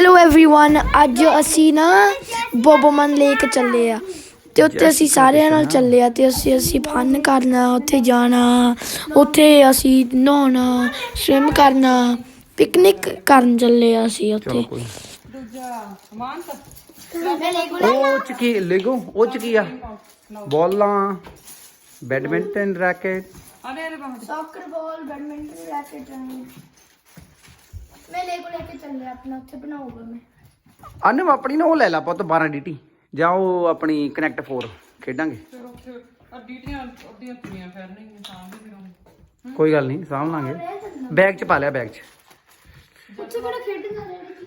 Hello everyone ਅੱਜ ਅਸੀਂ ਨਾ ਬੋਬੋਮਨ ਲੇਕ ਚੱਲੇ ਆ ਤੇ ਉੱਥੇ ਅਸੀਂ ਸਾਰਿਆਂ ਨਾਲ ਚੱਲੇ ਆ ਤੇ ਅਸੀਂ ਅਸੀਂ ਫਨ ਕਰਨਾ ਉੱਥੇ ਜਾਣਾ ਉੱਥੇ ਅਸੀਂ ਨਹਾਉਣਾ ਸਵਿਮ ਕਰਨਾ ਪਿਕਨਿਕ ਕਰਨ ਚੱਲੇ ਆ ਅਸੀਂ ਉੱਥੇ ਚਲੋ ਕੋਈ ਉਹ ਚ ਕੀ ਲੈਗੋ ਉਹ ਚ ਕੀ ਆ ਬੋਲਾਂ badminton racket soccer ball badminton racket ਮੈਂ ਲੇਗੋ ਲੈ ਕੇ ਚੱਲੇ ਆਪਣਾ ਉੱਥੇ ਬਣਾਉਂਗਾ ਮੈਂ। ਅਨਮ ਆਪਣੀ ਨਾ ਉਹ ਲੈ ਲਾ ਪੁੱਤ 12 ਡੀਟੀ ਜਾਂ ਉਹ ਆਪਣੀ ਕਨੈਕਟ 4 ਖੇਡਾਂਗੇ। ਕੋਈ ਗੱਲ ਨਹੀਂ ਸਾਂਭ ਲਾਂਗੇ। ਬੈਗ ਚ ਪਾ ਲਿਆ ਬੈਗ ਚ। ਉੱਥੇ ਕਿਹੜਾ ਖੇਡਣਾ ਰੈਡੀ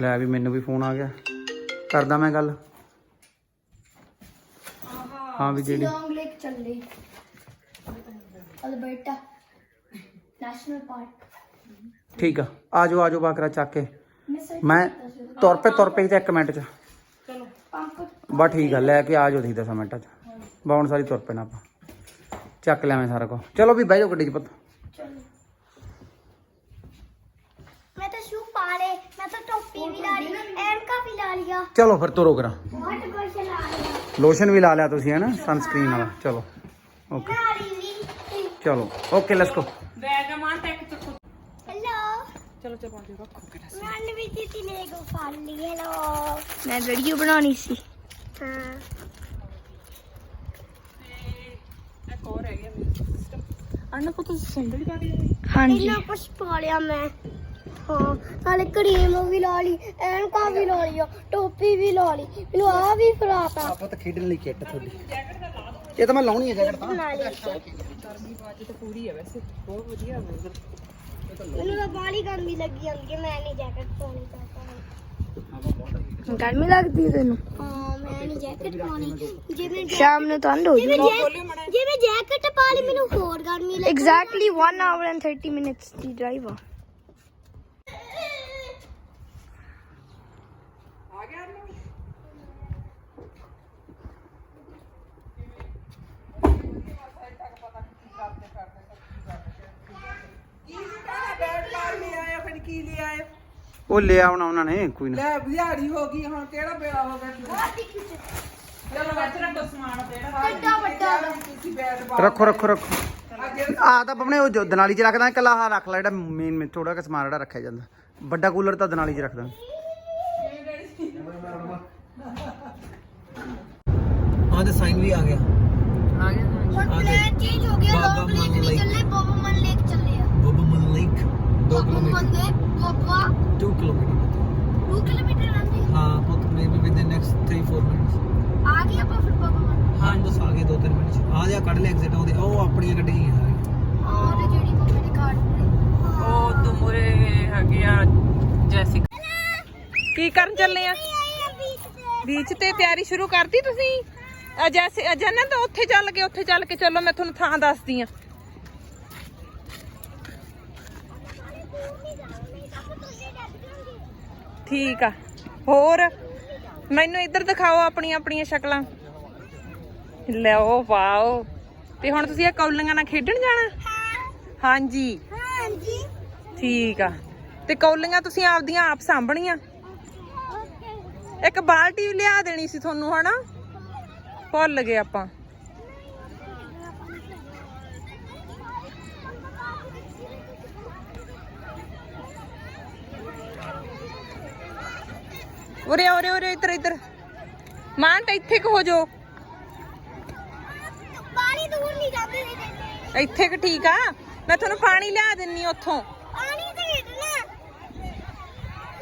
ਲੈ ਵੀ ਮੈਨੂੰ ਵੀ ਫੋਨ ਆ ਗਿਆ। ਕਰਦਾ ਮੈਂ ਗੱਲ। ਹਾਂ ਵੀ ਜਿਹੜੀ ਲੌਂਗ ਲੇਕ ਚੱਲੇ ਅਲਬਰਟਾ ਨੈਸ਼ਨਲ ਪਾਰਕ। ਠੀਕ ਆ ਆਜੋ ਆਜੋ ਬਾਕਰਾ ਚੱਕ ਕੇ ਮੈਂ ਸਰ ਮੈਂ ਤੁਰ ਪੇ ਤੁਰ ਪੇ ਤੇ 1 ਮਿੰਟ ਚ ਪੰਪ ਬਸ ਠੀਕ ਆ ਲੈ ਕੇ ਆਜੋ ਠੀਕ 10 ਮਿੰਟਾਂ ਚ ਬਾਉਣ ਸਾਰੀ ਤੁਰ ਪੈਣਾ ਆਪਾਂ ਚੱਕ ਲਿਆਵੇਂ ਸਾਰਾ ਕੁਝ ਚਲੋ ਵੀ ਬਹਿ ਜਾਓ ਗੱਡੀ 'ਚ ਪੁੱਤ ਚਲੋ ਮੈਂ ਤਾਂ ਸ਼ੂ ਪਾ ਲੇ ਮੈਂ ਤਾਂ ਟੋਪੀ ਵੀ ਲਾ ਲਈ ਐਨਕਾ ਵੀ ਲਾ ਲਿਆ ਚਲੋ ਫਿਰ ਤੁਰੋ ਕਰਾਂ ਵਾਟ ਕੁਛ ਲਾ ਲਿਆ ਲੋਸ਼ਨ ਵੀ ਲਾ ਲਿਆ ਤੁਸੀਂ ਹੈ ਨਾ ਸਨਸਕ੍ਰੀਨ ਵਾਲਾ ਚਲੋ ਓਕੇ ਲਾ ਲਈ ਵੀ ਚਲੋ ਓਕੇ ਲੈਟਸ ਗੋ ਹੈਲੋ ਚਲੋ ਚਲੋ ਰੱਖੋ ਮੈਂ ਵੀ ਦਿੱਤੀ ਲੈ ਗੋ ਫੜ ਲਈ ਹੈਲੋ ਮੈਂ ਵੀਡੀਓ ਬਣਾਉਣੀ ਸੀ। ਹਾਂ। ਹਾਂਜੀ। ਇੰਨਾ ਕੁਛ ਪਾ ਲਿਆ ਮੈਂ। ਹਾਂ ਨਾਲੇ ਕਰੀਮ ਵੀ ਲਾ ਲਈ ਐਨਕਾ ਵੀ ਲਾ ਲਈ ਟੋਪੀ ਵੀ ਲਾ ਲਈ ਮੈਨੂੰ ਆ ਵੀ ਫਰਾਤਾ ਆਪਾਂ ਤਾਂ ਖੇਡਣ ਲਈ ਕਿੱਟ ਤੁਹਾਡੀ। ਇਹ ਤਾਂ ਮੈਂ ਲਾਉਣੀ ਹੈ ਜੈਕਟ ਤਾਂ। ਬਣਾ ਲਈ। ਮੈਨੂੰ ਤਾਂ ਬਾਲੀ ਗਰਮੀ ਲੱਗੀ ਜਾਂਦੀ ਹੈ ਮੈਂ ਨਹੀਂ ਜੈਕਟ ਪਾਉਣੀ ਚਾਹਤਾ ਗਰਮੀ ਲੱਗਦੀ ਤੈਨੂੰ? ਹਾਂ ਮੈਂ ਨਹੀਂ ਜੈਕਟ ਪਾਉਣੀ। ਜੇ ਮੈਂ ਸ਼ਾਮ ਨੂੰ ਠੰਡ ਹੋ ਜੇ ਜੈ- ਮੈਂ ਜੈਕਟ ਪਾ ਲਈ ਮੈਨੂੰ ਹੋਰ ਗਰਮੀ ਲੱਗੀ ਐਗਜ਼ੈਕਟਲੀ 1 ਆਵਰ ਐਂਡ 30 ਮਿੰਟਸ ਦੀ ਡਰਾਈਵ ਆ। ਉਹ ਲੈ ਆਉਣਾ ਉਹਨਾਂ ਨੇ ਕੋਈ ਨਾ। ਲੈ ਵਿਹਾੜੀ ਹੋ ਗਈ ਹੁਣ ਕਿਹੜਾ ਬੇੜਾ ਹੋ ਗਿਆ? ਵੱਡਾ ਵੱਡਾ। ਤੁਸੀਂ ਬੈਟ ਰੱਖੋ ਰੱਖੋ ਰੱਖੋ। ਆ ਤਾਂ ਆਪਣੇ ਉਹ ਜੋ ਦਨਾਲੀ 'ਚ ਰੱਖਦਾ ਕੱਲਾ ਆਹ ਰੱਖ ਲੈ ਜਿਹੜਾ ਮੇਨ ਥੋੜਾ ਜਿਹਾ ਸਮਾਨ ਜਿਹੜਾ ਰੱਖਿਆ ਜਾਂਦਾ। ਵੱਡਾ ਕੂਲਰ ਤਾਂ ਦਨਾਲੀ 'ਚ ਰੱਖਦਾ। ਆਹ ਤੇ ਸਾਈਨ ਵੀ ਆ ਗਿਆ। ਹੁਣ ਪਲਾਨ ਚੇਂਜ ਹੋ ਗਿਆ ਬਾਬਾ ਲੋਕ ਲੇਕ ਮਨ ਨਹੀਂ। ਚੱਲੇ ਬੋਬਮਨ ਲੇਕ ਚੱਲੇ ਆ ਬੋਬਮਨ ਲੇਕ 2 ਬੋਬਮਨ ਦੇ ਬਾਬਾ 2 ਕਿਲੋਮੀਟਰ 2 ਕਿਲੋਮੀਟਰ ਆਂਦੀ ਹਾਂ ਉਹ maybe with the next 3-4 minutes ਆ ਗਈ ਆਪਾਂ ਫਿਰ ਬੋਬਮਨ ਹਾਂ ਬਸ ਆ ਗਏ 2-3 ਮਿੰਟ 'ਚ ਆ ਜਾ ਕੱਢ ਲੈ ਐਗਜ਼ਿਟ ਉਹਦੇ ਉਹ ਆਪਣੀਆਂ ਗੱਡੀਆਂ ਹੀ ਆ ਔਰ ਜਿਹੜੀ ਮੰਮੀ ਦੀ ਕਾਰ ਉਹ ਤੁਮਰੇ ਹੈਗੇ ਆ ਜੈਸਿਕਾ ਕੀ ਕਰਨ ਚੱਲੇ ਆ ਬੀਚ ਤੇ ਤਿਆਰੀ ਸ਼ੁਰੂ ਕਰਤੀ ਤੁਸੀਂ ਅ ਜੈਸੇ ਅਜਨਾ ਤਾਂ ਉੱਥੇ ਚੱਲ ਕੇ ਉੱਥੇ ਚੱਲ ਕੇ ਚੱਲੋ ਮੈਂ ਤੁਹਾਨੂੰ ਥਾਂ ਦੱਸਦੀ ਆ ਠੀਕ ਆ। ਹੋਰ? ਮੈਨੂੰ ਇੱਧਰ ਦਿਖਾਓ ਆਪਣੀਆਂ ਆਪਣੀਆਂ ਸ਼ਕਲਾਂ। ਲਿਓ ਵਾਓ। ਤੇ ਹੁਣ ਤੁਸੀਂ ਇਹ ਕੌਲੀਆਂ ਨਾਲ ਖੇਡਣ ਜਾਣਾ? ਹਾਂਜੀ। ਹਾਂਜੀ। ਠੀਕ ਆ। ਤੇ ਕੌਲੀਆਂ ਤੁਸੀਂ ਆਪਦੀਆਂ ਆਪ ਸਾਂਭਣੀਆਂ? ਇੱਕ ਬਾਲਟੀ ਲਿਆ ਦੇਣੀ ਸੀ ਤੁਹਾਨੂੰ ਹਨਾ? ਭੁੱਲ ਗਏ ਆਪਾਂ। ਉਰੇ ਉਰੇ ਉਰੇ ਇੱਧਰ ਇੱਧਰ। ਮਾਂ ਤਾਂ ਇੱਥੇ ਕੁ ਹੋ ਜਾਓ। ਪਾਣੀ ਦੂਰ ਨਹੀਂ ਜਾਂਦੇ ਨੇ ਇੱਥੇ ਕਿ ਠੀਕ ਆ। ਮੈਂ ਤੁਹਾਨੂੰ ਪਾਣੀ ਲਿਆ ਦਿੰਨੀ ਉੱਥੋਂ। ਪਾਣੀ ਤੇ ਖੇਡਣਾ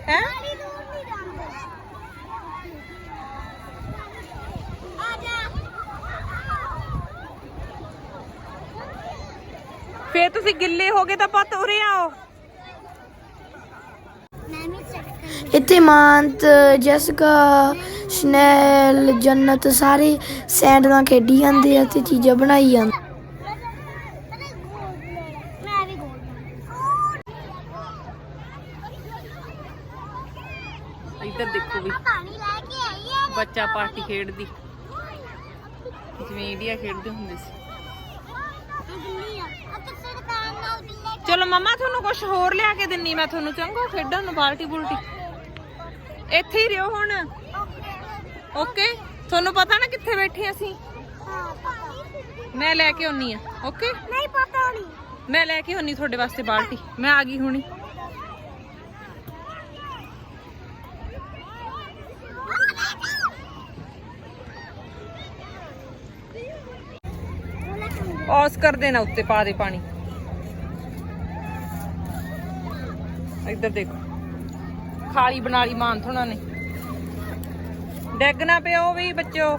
ਹੈ? ਪਾਣੀ ਦੂਰ ਨਹੀਂ ਜਾਂਦੇ। ਆ ਜਾ। ਫੇਰ ਤੁਸੀਂ ਗਿੱਲੇ ਹੋ ਗਏ ਤਾਂ ਪੁੱਤ ਉਰੇ ਆਓ ਮੈਂ ਵੀ ਚੈੱਕ ਕਰ ਇੱਥੇ ਮਾਨਤ, ਜੈਸਿਕਾ, ਸ਼ਨੈਲ, ਜੰਨਤ ਸਾਰੇ ਸੈਂਡ ਨਾਲ ਖੇਡੀ ਜਾਂਦੇ ਆ ਤੇ ਚੀਜ਼ਾਂ ਬਣਾਈ ਜਾਂਦੇ। ਇੱਧਰ ਦੇਖੋ ਵੀ, ਬੱਚਾ ਪਾਰਟੀ ਖੇਡਦੀ। ਜਿਵੇਂ ਇੰਡੀਆ ਖੇਡਦੇ ਹੁੰਦੇ ਸੀ। ਚਲੋ ਮਮਾ, ਤੁਹਾਨੂੰ ਕੁਝ ਹੋਰ ਲਿਆ ਕੇ ਦਿੰਨੀ ਮੈਂ ਤੁਹਾਨੂੰ ਚੰਗਾ ਖੇਡਣ ਨੂੰ ਬਾਲਟੀ ਬੁਲਟੀ ਇੱਥੇ ਹੀ ਰਿਓ ਹੁਣ। ਓਕੇ ਤੁਹਾਨੂੰ ਪਤਾ ਨਾ ਕਿੱਥੇ ਬੈਠੇ ਅਸੀਂ? ਮੈਂ ਲੈ ਕੇ ਆਉਣੀ ਆ। ਓਕੇ ਨਹੀਂ ਪਤਾ ਨਹੀਂ ਮੈਂ ਲੈ ਕੇ ਆਉਣੀ ਤੁਹਾਡੇ ਵਾਸਤੇ ਬਾਲਟੀ। ਮੈਂ ਆ ਗਈ ਹੁਣੀ। ਔਸ ਕਰ ਦੇਣਾ ਉੱਤੇ ਪਾ ਦੇ ਪਾਣੀ। ਇੱਧਰ ਦੇਖੋ। ਖਾਲੀ ਬਣਾ ਲਈ ਮਾਨ ਥੋਣਾ ਨੇ। ਡੈਗ ਨਾ ਪਿਓ ਵੀ ਬੱਚੋ।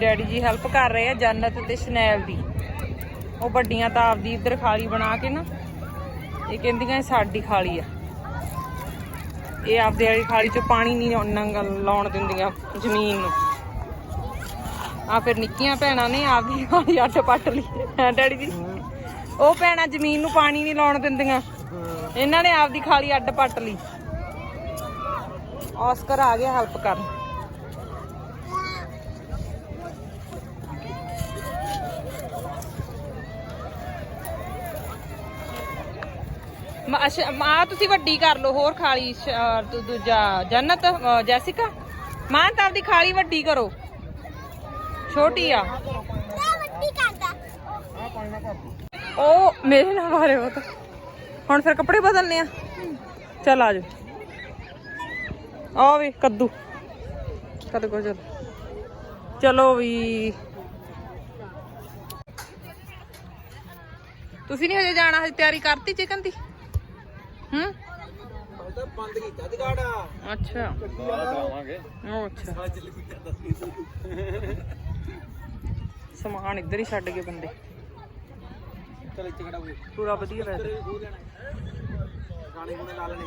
ਡੈਡੀ ਜੀ ਹੈਲਪ ਕਰ ਰਹੇ ਆ ਜੰਨਤ ਤੇ ਸ਼ਨੈਲ ਦੀ। ਉਹ ਵੱਡੀਆਂ ਤਾਂ ਆਪਦੀ ਇੱਧਰ ਖਾਲੀ ਬਣਾ ਕੇ ਨਾ, ਇਹ ਕਹਿੰਦੀਆਂ ਸਾਡੀ ਖਾਲੀ ਆ। ਇਹ ਆਪਦੇ ਵਾਲੀ ਖਾਲੀ ਚ ਪਾਣੀ ਨਹੀਂ ਨੰਗ ਲਾਉਣ ਦਿੰਦੀਆਂ ਜ਼ਮੀਨ ਨੂੰ। ਆ ਫਿਰ ਨਿੱਕੀਆਂ ਭੈਣਾਂ ਨੇ ਆਪਦੀ ਖਾਲੀ ਅੱਡ ਪੱਟ ਲਈ। ਡੈਡੀ ਜੀ ਉਹ ਭੈਣਾਂ ਜ਼ਮੀਨ ਨੂੰ ਪਾਣੀ ਨਹੀਂ ਲਾਉਣ ਦਿੰਦੀਆਂ। ਇਹਨਾਂ ਨੇ ਆਪਦੀ ਖਾਲੀ ਅੱਡ ਪੱਟ ਲਈ। ਆਸਕਰ ਆ ਗਿਆ ਹੈਲਪ ਕਰਨ। ਮ- ਤੁਸੀਂ ਵੱਡੀ ਕਰ ਲਓ ਹੋਰ ਖਾਲੀ ਦੂਜਾ ਜੰਨਤ ਜੈਸਿਕਾ। ਮਾਂ ਤਾਂ ਆਪਦੀ ਖਾਲੀ ਵੱਡੀ ਕਰੋ। ਛੋਟੀ ਆ। ਵੱਡੀ ਕਰਦਾ। ਉਹ ਮੇਰੇ ਨਾਲ ਮਾਰੇ ਉਹ ਤਾਂ। ਹੁਣ ਫਿਰ ਕੱਪੜੇ ਬਦਲਨੇ ਆ। ਚੱਲ ਆ ਜਾ ਆ ਵੀ, ਕੱਦੂ। ਕੱਦੂ ਕੋ ਚਲ। ਚਲੋ ਵੀ। ਤੁਸੀਂ ਨਹੀਂ ਹਜੇ ਜਾਣਾ, ਹਜੇ ਤਿਆਰੀ ਕਰਤੀ ਚਿਕਨ ਦੀ? ਹੂੰ? ਬੰਦ ਕੀਤਾ ਜਗਾੜਾ ਅੱਛਾ। ਉਹ ਅੱਛਾ। ਸਮਾਨ ਇੱਧਰ ਹੀ ਛੱਡ ਗਏ ਬੰਦੇ। ਚਲ ਇੱਥੇ ਖੜਾ ਹੋਏ ਪੂਰਾ ਵਧੀਆ ਵੈਸੇ। ਗਾਣੇ ਗੁਣੇ ਲਾ ਲੈਣੇ।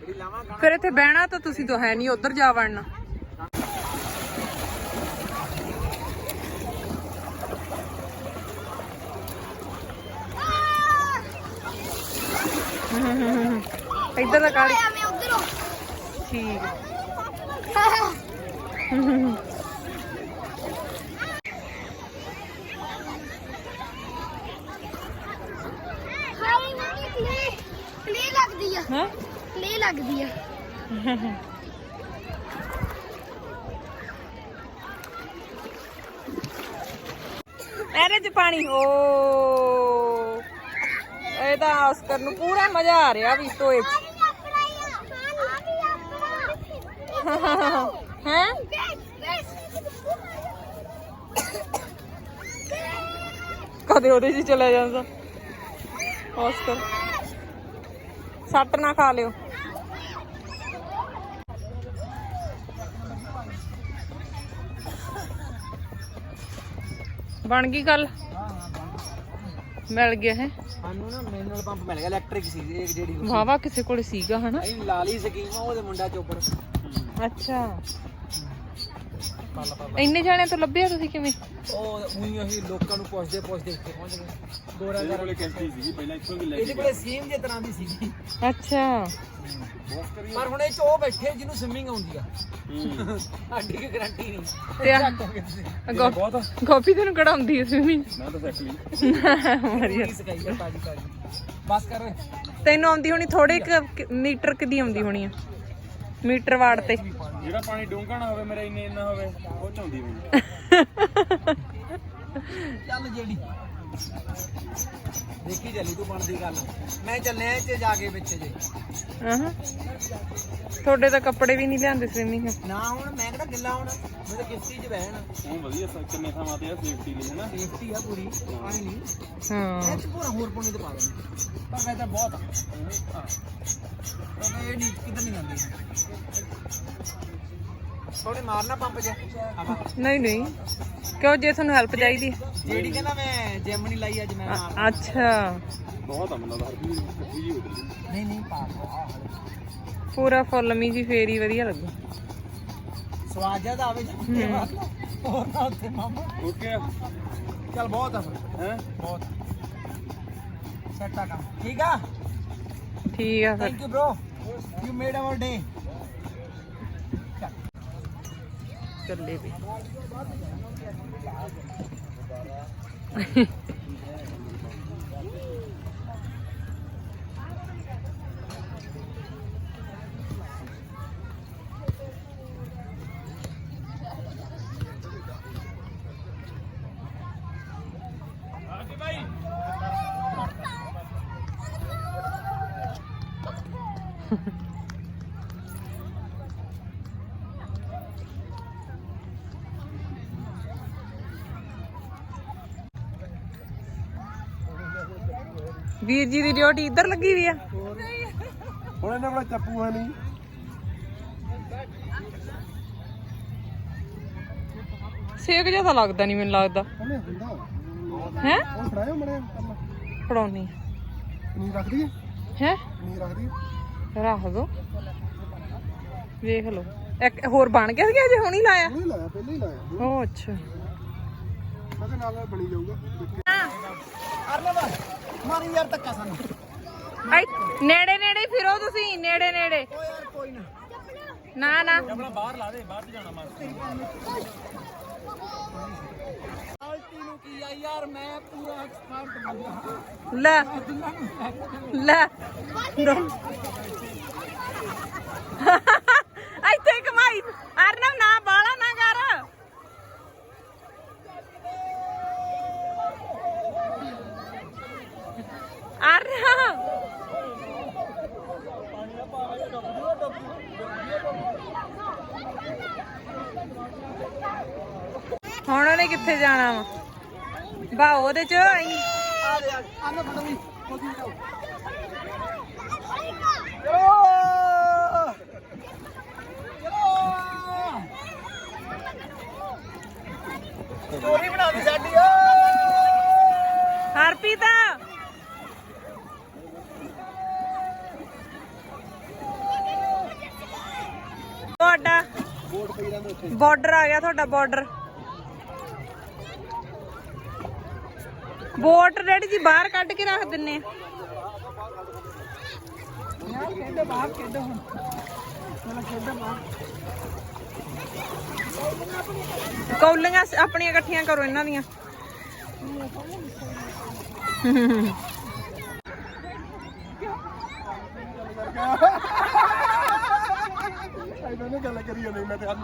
ਜਿਹੜੀ ਲਾਵਾਂ ਫਿਰ ਇੱਥੇ ਬਹਿਣਾ ਤਾਂ ਤੁਸੀਂ ਤਾਂ ਹੈ ਨਹੀਂ ਉਧਰ ਜਾ ਵੜਨਾ। ਇੱਧਰ ਦਾ ਕਾਲੀ ਠੀਕ ਹੈ। ਹਾਈ ਮੰਮੀ ਕਲੇ ਕਲੇ ਲੱਗਦੀ ਆ ਹੈਂ ਕਲੇ ਲੱਗਦੀ ਆ। ਇਹਦੇ ਚ ਪਾਣੀ, ਓ। ਇਹ ਤਾਂ ਆਸਕਰ ਨੂੰ ਪੂਰਾ ਮਜ਼ਾ ਆ ਰਿਹਾ ਵੀ ਟੋਏ ਚ। ਹੈ? ਕਦੇ ਉਹਦੇ 'ਚ ਚਲਾ ਜਾਂਦਾ। ਆਸਕਰ। ਸੱਟ ਨਾ ਖਾ ਲਿਓ। ਬਣ ਗਈ ਗੱਲ? ਮਿਲ ਗਿਆ ਹੈ ਸਾਨੂੰ ਨਾ ਮੈਨੂਅਲ ਪੰਪ ਮਿਲ ਗਿਆ ਇਲੈਕਟ੍ਰਿਕ ਸੀ ਇਹ ਜਿਹੜੀ ਵਾਵਾ ਕਿਸੇ ਕੋਲ ਸੀਗਾ ਹਨਾ? ਅਸੀਂ ਲਾ ਲਈ ਸਕੀਮ ਆ ਉਹਦੇ ਮੁੰਡਾ ਚੋਪਰ ਅੱਛਾ। ਇੰਨੇ ਜਾਣਿਆਂ ਤੋਂ ਲੱਭਿਆ ਤੁਸੀਂ ਕਿਵੇਂ? ਉਹ ਉਹੀ ਅਸੀਂ ਲੋਕਾਂ ਨੂੰ ਪੁੱਛਦੇ ਪੁੱਛਦੇ ਇੱਥੇ ਪਹੁੰਚ ਗਏ। ਗੋਰਾ ਘਰ। ਵਾਲੇ ਕੈਂਪੀ ਸੀਗੀ ਪਹਿਲਾਂ ਇੱਥੋਂ ਵੀ ਲੈ ਇਹਦੇ ਕੋਲੇ ਸੇਮ ਜੇ ਤਰ੍ਹਾਂ ਦੀ ਸੀਗੀ। ਅੱਛਾ। ਪਰ ਹੁਣ ਇਹ ਚ ਉਹ ਬੈਠੇ ਜਿਹਨੂੰ ਸਵਿਮਿੰਗ ਆਉਂਦੀ ਆ। ਸਾਡੀ ਕੀ ਗਾਰੰਟੀ ਨਹੀਂ। ਤੇ ਆ- ਗੋ- ਗੋਪੀ ਤੈਨੂੰ ਕਢਾਉਂਦੀ ਹੈ ਸਵਿਮਿੰਗ ਮੈਂ ਤਾਂ ਸਿੱਖ ਲਈ। ਵਧੀਆ। ਸਿਖਾਈ ਆ ਤਾਜੀ ਤਾਜੀ। ਬਸ ਕਰ। ਓਏ ਤੈਨੂੰ ਆਉਂਦੀ ਹੋਣੀ ਥੋੜੇ ਕੁ ਮੀਟਰ ਕਿਦੀ ਆਉਂਦੀ ਹੋਣੀ ਆ? ਮੀਟਰ ਵਾਟ ਤੇ। ਜਿਹੜਾ ਪਾਣੀ ਡੂੰਘਾ ਨਾ ਹੋਵੇ ਮੇਰਾ ਇੰਨੇ ਇੰਨਾ ਹੋਵੇ ਉਹ ਚ ਆਉਂਦੀ ਮੈਨੂੰ ਚੱਲ ਜਿਹੜੀ ਦੇਖੀ ਚੱਲੀ ਤੂੰ ਬਣਦੀ ਗੱਲ। ਮੈਂ ਚੱਲਿਆ ਇੱਥੇ ਜਾ ਕੇ ਵਿੱਚ ਜੇ। ਹਾਂ ਤੁਹਾਡੇ ਤਾਂ ਕੱਪੜੇ ਵੀ ਨਹੀਂ ਲਿਆਂਦੇ ਸਵਿਮਿੰਗ ਨਾ ਹੁਣ ਮੈਂ ਕਿਹੜਾ ਗਿੱਲਾ ਹੁਣ? ਮੈਂ ਤਾਂ ਕਿਸ਼ਤੀ 'ਚ ਬਹਿਣਾ ਉਹ ਵਧੀਆ ਸ- ਕਿੰਨੇ ਥਾਵਾਂ ਤੇ ਆ ਸੇਫਟੀ ਲਈ ਹਨਾ? ਸੇਫਟੀ ਆ ਪੂਰੀ ਪਾਣੀ ਨਹੀਂ। ਹਾਂ। ਇਹ 'ਚ ਪੂਰਾ ਹੋਰ ਪਾਣੀ ਤੇ ਪਾ ਦੇਣਾ ਪਰ ਵੈਸੇ ਬਹੁਤ ਆ। ਹਾਂ ਤਾਂ ਇਹ ਨਹੀਂ ਕਿੱਧਰ ਨਹੀਂ ਜਾਂਦੀ। ਥੋੜੇ ਮਾਰਨਾ ਪੰਪ ਜੇ। ਹਵਾ ਨਹੀਂ ਨਹੀਂ। ਕਿਉਂ ਜੇ ਤੁਹਾਨੂੰ ਹੈਲਪ ਚਾਹੀਦੀ? ਹੈ? ਜਿਹੜੀ ਕਹਿੰਦਾ ਮੈਂ ਜਿਮ ਨਹੀਂ ਲਾਈ ਅੱਜ ਮੈਂ ਮਾਰ ਅ- ਅੱਛਾ। ਬਹੁਤ ਆ ਮਤਲਬ ਹਰ ਵੀ ਕੱਚੀ ਜੀ ਨਹੀਂ ਨਹੀਂ ਪਾ ਪੂਰਾ ਫੁੱਲ ਮੀ ਜੀ ਫੇਰ ਹੀ ਵਧੀਆ ਲੱਗੂ। ਸਵਾਦ ਜ਼ਿਆਦਾ ਆਵੇ ਜੀ ਹੋਰ ਨਾ ਉੱਥੇ ਮਾਮਾ ਓਕੇ। ਚੱਲ ਬਹੁਤ ਆ ਫਿਰ। ਹੈ? ਬਹੁਤ। ਸੈਟ ਆ ਕੰਮ। ਠੀਕ ਆ? ਠੀਕ ਆ ਫਿਰ। Thank you bro you made our day ਚੱਲੇ ਵੀ ਵੀਰ ਜੀ ਦੀ ਡਿਊਟੀ ਇੱਧਰ ਲੱਗੀ ਵੀ ਆ। ਹੁਣ ਇਹਨਾਂ ਕੋਲ ਚੱਪੂ ਹੈ ਨਹੀਂ। ਸੇਕ ਜਿਹਾ ਤਾਂ ਲੱਗਦਾ ਨਹੀਂ ਮੈਨੂੰ ਲੱਗਦਾ। ਉਹਨੇ ਹੁੰਦਾ। ਹੈ? ਉਹ ਫੜਾਇਓ ਮੜੇ ਫੜਾਉਣੀ ਨਹੀਂ ਰੱਖ ਦਈਏ? ਹੈ? ਨਹੀਂ ਰੱਖ ਦਈਏ? ਰੱਖ ਦੋ। ਵੇਖ ਲਓ। ਇੱਕ ਹੋਰ ਬਣ ਗਿਆ ਸੀ ਅਜੇ ਹੁਣੀ ਲਾਇਆ। ਨਹੀਂ ਲਾਇਆ ਪਹਿਲਾਂ ਹੀ ਲਾਇਆ। ਉਹ ਅੱਛਾ। ਮੈਂ ਨਾਲ ਬਣੀ ਜਾਊਗਾ। ਮਾਰੀ ਯਾਰ ਧੱਕਾ ਸਾਨੂੰ। ਆਈ ਨੇੜੇ ਨੇੜੇ ਹੀ ਫਿਰੋ ਤੁਸੀਂ ਨੇੜੇ ਨੇੜੇ। ਓ ਯਾਰ ਕੋਈ ਨਾ। ਨਾ ਨਾ। ਆਲਟੀ ਨੂੰ ਕੀ ਆ ਯਾਰ ਮੈਂ ਪੂਰਾ ਐਕਸਪਰਟ ਬੰਦਾ। ਲੈ। ਲੈ ਇੱਥੇ ਕਮਾਈ ਅਰਨਵ ਨਾ ਬਾਲਾ ਨਾ ਕਰ ਅਰਨਵ ਹੁਣ ਉਹਨੇ ਕਿੱਥੇ ਜਾਣਾ ਵਾ ਬਾ ਉਹਦੇ ਚ ਆਈ ਆ ਦੇ ਆ ਨਾ ਫੜੋ ਵੀ ਖੋਦੀ ਜਾਓ ਸਾਡੀ। ਹਰਪ੍ਰੀਤ! ਤੁਹਾਡਾ ਬਾਰਡਰ ਆ ਗਿਆ ਤੁਹਾਡਾ ਬਾਰਡਰ ਬੋਟ ਰੈਡੀ ਜੀ ਬਾਹਰ ਕੱਢ ਕੇ ਰੱਖ ਦਿੰਨੇ ਆ। ਕੌਲੀਆਂ ਆਪਣੀਆਂ ਇਕੱਠੀਆਂ ਕਰੋ ਇਹਨਾਂ ਦੀਆਂ। ਇਹਨਾਂ ਨੇ ਗੱਲ ਕਰੀ ਜਾਂਦੇ ਮੈਂ ਤੇ ਹੱਲ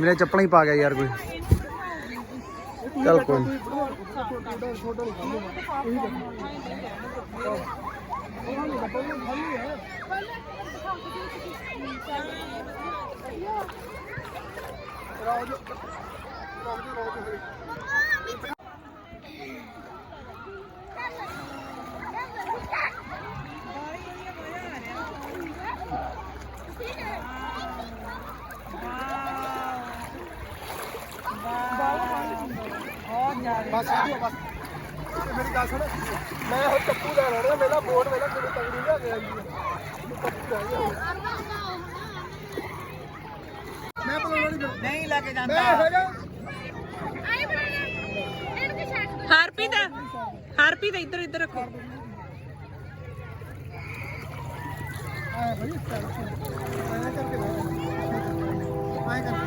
ਮੇਰੇ ਚੱਪਲਾਂ ਹੀ ਪਾ ਗਿਆ ਯਾਰ ਕੋਈ। ਚੱਲ ਕੋਈ ਨੀ। ਬਸ ਆ ਜਾਓ, ਬਸ ਤੇ ਮੇਰੀ ਗੱਲ ਸੁਣ ਮੈਂ ਉਹ ਚੱਪੂ ਦਾ ਲੈਣਾ ਮੇਰਾ ਬੋਰਡ ਮੇਰਾ ਕਿਹੜੀ ਤਗੜੀ ਲਿਆ ਗਿਆ ਜੀ ਮੈਂ ਪਤਾ ਨਹੀਂ ਨਹੀਂ ਲੈ ਕੇ ਜਾਂਦਾ ਮੈਂ ਹੈਗਾ ਹਰਪ੍ਰੀਤ ਹਰਪ੍ਰੀਤ ਇੱਧਰ ਇੱਧਰ ਰੱਖੋ ਆਇਆ ਭਾਈ ਆਇਆ ਕਰਕੇ ਆਇਆ ਕਰਕੇ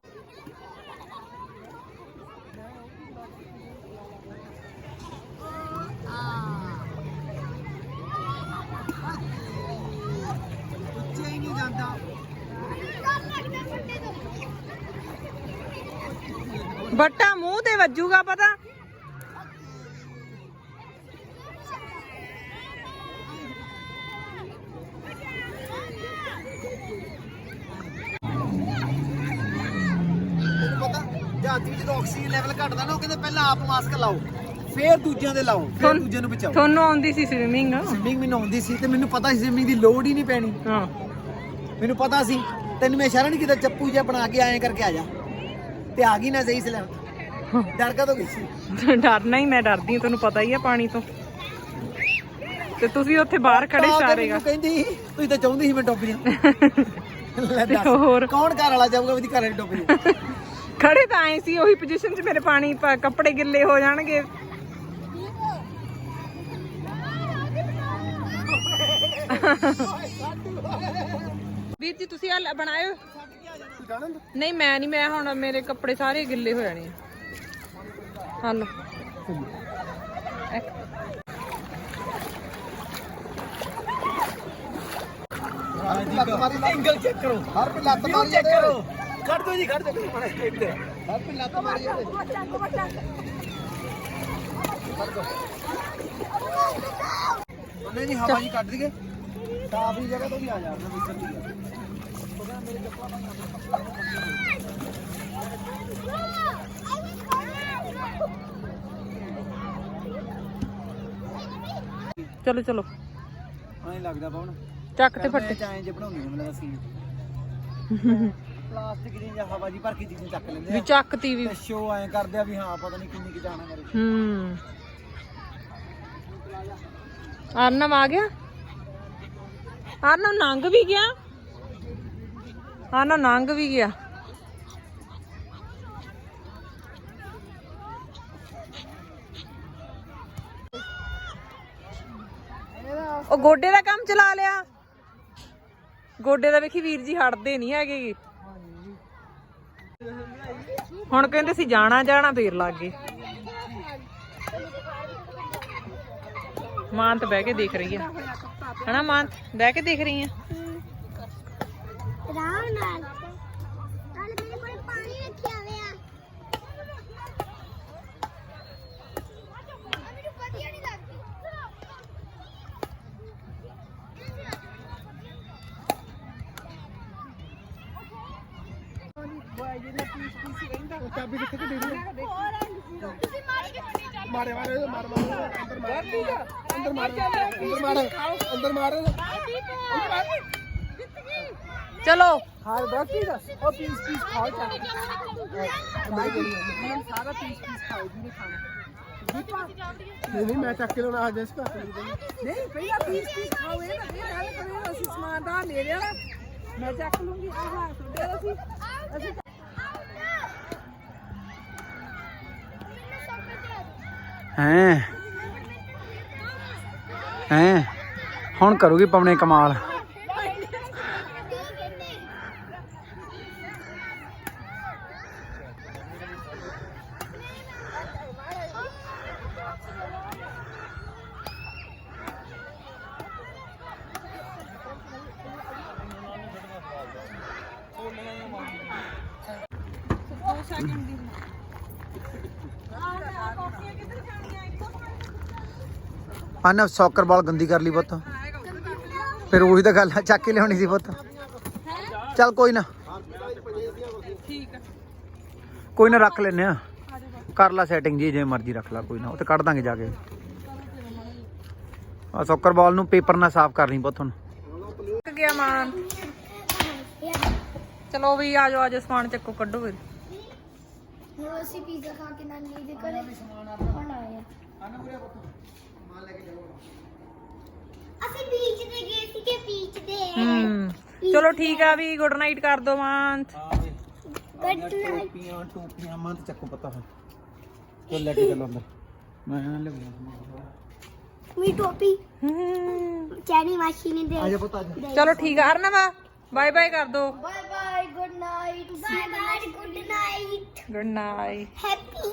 ਜਹਾਜ਼ ਵਿੱਚ ਜਦੋਂ ਆਕਸੀਜਨ ਲੈਵਲ ਘਟਦਾ ਨਾ ਉਹ ਕਹਿੰਦੇ ਪਹਿਲਾਂ ਆਪ ਮਾਸਕ ਲਾਓ ਫਿਰ ਦੂਜਿਆਂ ਦੇ ਲਾਓ ਫਿਰ ਤੁਹਾਨੂੰ- ਦੂਜਿਆਂ ਨੂੰ ਬਚਾਓ। ਤੁਹਾਨੂੰ ਆਉਂਦੀ ਸੀ ਸਵਿਮਿੰਗ ਸਵਿਮਿੰਗ ਮੈਨੂੰ ਆਉਂਦੀ ਸੀ ਤੇ ਮੈਨੂੰ ਪਤਾ ਸੀ ਸਵਿਮਿੰਗ ਦੀ ਲੋੜ ਹੀ ਨਹੀਂ ਪੈਣੀ। ਹਾਂ। ਮੈਨੂੰ ਪਤਾ ਸੀ ਤੈਨੂੰ ਮੈਂ ਇਸ਼ਾਰਾ ਨਹੀਂ ਕੀਤਾ ਚੱਪੂ ਜਿਹਾ ਬਣਾ ਕੇ ਐਂ ਕਰਕੇ ਆ ਜਾ। ਤੇ ਆ ਗਈ ਨਾ ਸਹੀ ਸਲਾਮ ਡਰ ਕਾ ਤੋਂ ਗਈ ਸੀ? ਡਰਨਾ ਹੀ ਮੈਂ ਡਰਦੀ ਹਾਂ ਤੁਹਾਨੂੰ ਪਤਾ ਹੀ ਆ ਪਾਣੀ ਤੋਂ। ਤੇ ਤੁਸੀਂ ਉੱਥੇ ਬਾਹਰ ਖੜੇ ਤਾਂ ਤੇ ਸਾਰੇਗਾ ਮੈਨੂੰ ਕਹਿੰਦੀ ਤੁਸੀਂ ਤਾਂ ਚਾਹੁੰਦੀ ਸੀ ਮੈਂ ਡੁੱਬ ਜਾ ਲੈ ਤੇ ਦੱਸ ਹੋਰ। ਕੌਣ ਘਰ ਵਾਲਾ ਜਾਊਗਾ ਵੀ ਘਰ ਵਾਲੀ ਡੁੱਬ ਜੂ ਖੜੇ ਤਾਂ ਆਏ ਸੀ, ਉਹੀ ਪੋਜੀਸ਼ਨ 'ਚ ਮੇਰੇ ਪਾਣੀ ਪ- ਕੱਪੜੇ ਗਿੱਲੇ ਹੋ ਜਾਣਗੇ। ਵੀਰ ਜੀ, ਤੁਸੀਂ ਆ ਬਣਾਇਓ। ਨਹੀਂ, ਮੈਂ ਨਹੀਂ, ਮੈਂ ਹੁਣ ਮੇਰੇ ਕੱਪੜੇ ਸਾਰੇ ਗਿੱਲੇ ਹੋ ਜਾਣੇ ਆ। ਹਲ ਲੱਤ ਮਾਰੀ ਐਂਗਲ ਚੈੱਕ ਕਰੋ। ਹਰ ਪੇ ਲੱਤ ਮਾਰੀ ਚੈੱਕ ਕਰੋ। ਕੱਢ ਦੋ ਜੀ ਕੱਢ ਦੋ ਮਾਰੇ ਇੱਧਰ ਹਰ ਪੇ ਲੱਤ ਮਾਰੀ ਜਾਂਦੇ ਉਹਨੇ ਜੀ ਹਵਾ ਜੀ ਕੱਢ ਦਈਏ ਕਾਫੀ ਜਗ੍ਹਾ ਤੋਂ ਵੀ ਆ ਜਾ ਇੱਧਰ ਵੀ ਆ। ਚਲੋ ਚਲੋ ਐਂ ਲੱਗਦਾ ਪਾਉਣ ਚੱਕ ਤੇ ਫੱਟੇ। ਚਾਏ ਜੇ ਬਣਾਉਂਦੀ ਮੈਨੂੰ ਲੱਗਦਾ ਸੀ ਪਲਾਸਟਿਕ ਦੀ ਜਾਂ ਹਵਾ ਜੀ ਭਰ ਕੇ ਚੀਜ਼ਾਂ ਚੱਕ ਲੈਂਦੇ ਵੀ ਆ ਚੱਕਤੀ ਵੀ। ਤੇ ਸ਼ੋ ਐਂ ਕਰਦੇ ਆ ਵੀ ਹਾਂ ਪਤਾ ਨਹੀਂ ਕਿੰਨੀ ਕਿ ਜਾਣਾ ਮੇਰੇ ਹੂੰ। ਅਰਨਵ ਆ ਗਿਆ? ਅਰਨਵ ਨੰਗ ਵੀ ਗਿਆ? ਅਰਨਵ ਨੰਗ ਵੀ ਗਿਆ। ਉਹ ਗੋਡੇ ਦਾ ਕੰਮ ਚਲਾ ਲਿਆ। ਗੋਡੇ ਦਾ ਵੇਖੀ ਵੀਰ ਜੀ ਹਟਦੇ ਨਹੀਂ ਹੈਗੇ। ਗੇ। ਹੁਣ ਕਹਿੰਦੇ ਸੀ ਜਾਣਾ ਜਾਣਾ ਫੇਰ ਲੱਗ ਗਏ ਮਾਨਤ ਬਹਿ ਕੇ ਦੇਖ ਰਹੀ ਆ। ਹਨਾ ਮਾਨਤ? ਬਹਿ ਕੇ ਦੇਖ ਰਹੀ ਆ। ਰਾਮ ਨਾਲ ਮੇਰੇ ਕੋਲ ਪਾਣੀ ਰੱਖਿਆ ਹੋਇਆ ਮੈਨੂੰ ਵਧੀਆ ਨਹੀਂ ਲੱਗਦੀ ਚਾਬੀ ਕਿੱਥੇ ਕਿ ਦੇ ਮਾਰੇ ਮਾਰੇ ਮਾਰ ਮਾਰ ਅੰਦਰ ਮਾਰ ਅੰਦਰ ਮਾਰ ਅੰਦਰ ਮਾਰ ਅੰਦਰ ਮਾਰ ਚਲੋ ਹਾਰ ਬਾਕੀ ਦਾ ਉਹ ਪੀਸ ਪੀਸ ਖਾਓ ਚਾ ਅੰਦਰ ਗਈ ਸਾਰਾ ਪੀਸ ਪੀਸ ਖਾਓ ਜੀ ਨੇ ਖਾਣਾ ਨਹੀਂ ਨਹੀਂ ਮੈਂ ਚੱਕ ਕੇ ਲਾਉਣਾ ਅੱਜ ਇਸ ਘਰ ਨਹੀਂ ਪਹਿਲਾਂ ਪੀਸ ਪੀਸ ਖਾਓ ਇਹ ਨਾ ਇਹ ਗੱਲ ਕਰੇ ਅਸੀਂ ਸਮਾਨ ਦਾ ਮੇਰੇ ਵਾਲਾ ਮੈਂ ਚੱਕ ਲੂੰਗੀ ਆਹ ਤੁਹਾਡੇ ਅਸੀਂ ਅਸੀਂ ਹੈਂ? ਹੈਂ? ਹੁਣ ਕਰੂਗੀ ਪਵਨੇ ਕਮਾਲ। ਆਨਾ ਸੌਕਰ ਬਾਲ ਗੰਦੀ ਕਰ ਲਈ ਪੁੱਤ। ਫਿਰ ਉਹੀ ਤਾਂ ਗੱਲ ਆ ਚੱਕ ਕੇ ਲਿਆਉਣੀ ਸੀ ਪੁੱਤ। ਚੱਲ ਕੋਈ ਨਾ। ਠੀਕ ਆ ਕੋਈ ਨਾ ਰੱਖ ਲੈਨੇ ਆ। ਕਰ ਲਾ ਸੈਟਿੰਗ ਜੀ ਜੇ ਮਰਜ਼ੀ ਰੱਖ ਲਾ ਕੋਈ ਨਾ। ਉਹ ਤੇ ਕੱਢ ਦਾਂਗੇ ਜਾ ਕੇ। ਆ ਸੌਕਰ ਬਾਲ ਨੂੰ ਪੇਪਰ ਨਾਲ ਸਾਫ਼ ਕਰ ਲਈ ਪੁੱਤ ਹੁਣ। ਗਿਆ ਮਾਨ। ਚਲੋ ਵੀ ਆ ਜਾਓ ਜਾਓ ਸਮਾਨ ਚੱਕੋ ਕੱਢੋ ਫਿਰ। ਅਸੀਂ ਪੀਜ਼ਾ ਖਾ ਕੇ ਨਾਨੀ ਦੇ ਘਰੇ। ਹੁਣ ਆਏ ਆ ਅਸੀਂ ਬੀਚ ਤੇ ਗਏ ਸੀ ਕਿ ਬੀਚ ਦੇ ਹੂੰ ਚਲੋ ਠੀਕ ਆ ਵੀ ਗੁੱਡ ਨਾਈਟ ਕਰ ਦੋ ਮਾਨ ਗੁੱਡ ਨਾਈਟ ਟੋਪੀਆਂ ਟੋਪੀਆਂ ਮਨ ਤੇ ਚੱਕੋ ਪਤਾ ਹੈ ਚੱਲ ਲੈ ਕੇ ਚੱਲੋ ਅੰਦਰ। ਮੈਂ ਨਾ ਲਿਆਉਣਾ ਮੇਰੀ ਟੋਪੀ। ਚੈਨੀ ਮਾਸੀ ਨੇ ਦੇ ਆ ਜਾ ਪੁੱਤ ਆ ਜਾ। ਚਲੋ ਠੀਕ ਆ ਅਰਨਵਾ ਬਾਏ ਬਾਏ ਕਰ ਦੋ। Bye bye good night bye bye good night good night happy